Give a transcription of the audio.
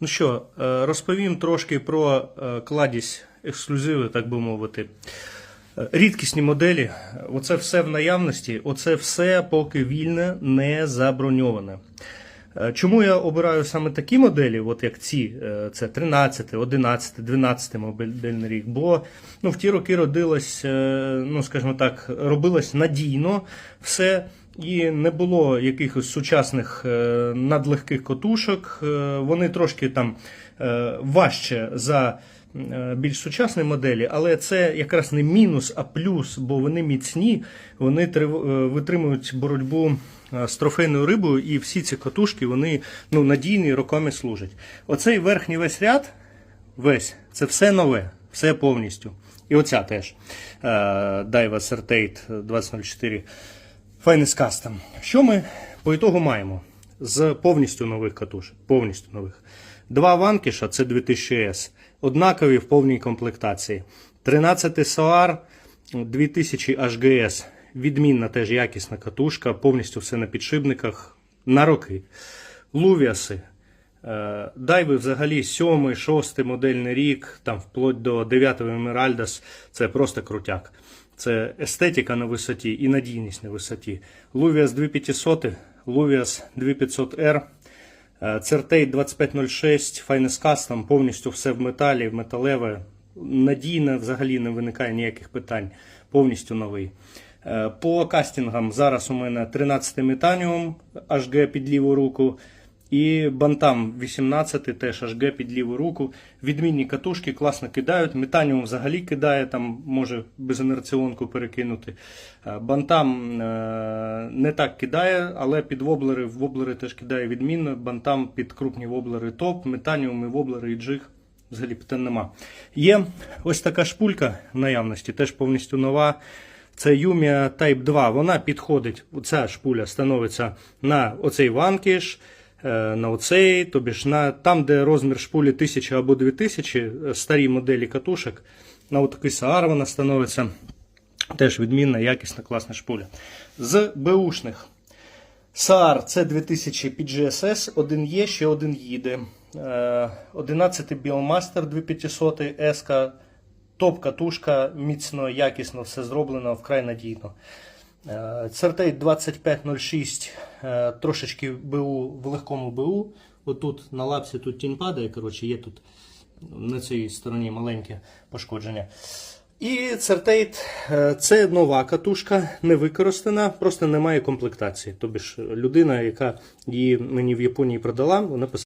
Ну що, е, розповім трошки про е, кладість ексклюзиви, так би мовити. Е, Рідкісні моделі, оце все в наявності, оце все поки вільне, не заброньоване. Чому я обираю саме такі моделі, от як ці, це 13, 11, 12 модельний рік? Бо ну, в ті роки родилось, ну скажімо так, робилось надійно все. І не було якихось сучасних е, надлегких котушок. Е, Вони трошки там е, важче за більш сучасні моделі, але це якраз не мінус, а плюс, бо вони міцні, вони витримують боротьбу з трофейною рибою, і всі ці котушки вони ну, надійні роками служать. Оцей верхній весь ряд, весь, це все нове, все повністю. І оця теж Daiwa Certate 2004 Finest Custom. Що ми по ітогу маємо з повністю нових катушок? Повністю нових. Два ванкіша це 2000S, однакові в повній комплектації. 13 SOAR 2000 HGS. Відмінна теж якісна катушка, повністю все на підшипниках на роки. Лувіаси. Е, Дайви взагалі 7, 6 модельний рік, там вплоть до 9 Емеральдас, це просто крутяк. Це естетика на висоті і надійність на висоті. Luvias 2500, Luvias 2500R, е, Certate 2506, Finest Custom, повністю все в металі, в металеве. Надійно, взагалі не виникає ніяких питань. Повністю новий. Е, По кастингам зараз у мене 13 метаніум HG під ліву руку. І бантам 18 теж HG під ліву руку. Відмінні катушки класно кидають. Метаніум взагалі кидає, там може безінерціонку перекинути. Е, Бантам е, не так кидає, але під воблери, воблери теж кидає відмінно. Бантам під крупні воблери топ, метаніум і воблери і джиг. Взагалі питань нема. Є ось така шпулька в наявності, теж повністю нова. Це Lumia Type 2. Вона підходить, ця шпуля становиться на оцей ванкіш, на оцей, тобі ж на там, де розмір шпулі 1000 або 2000, е, старі моделі катушок, на отакий Саар вона становиться. Теж відмінна, якісна, класна шпуля. З Бушних. SAR це 2000 PGSS, один є, ще один їде. Е, 11 Biomaster 2500 S, топ-катушка, міцно, якісно все зроблено, вкрай надійно. Е, 2506, е, трошечки БУ в легкому БУ. Отут на лапсі тут тінь падає, коротше, є тут на цій стороні маленьке пошкодження. І Certate е, це нова катушка, не використана, просто немає комплектації. Тобі людина, яка її мені в Японії продала, вона писала.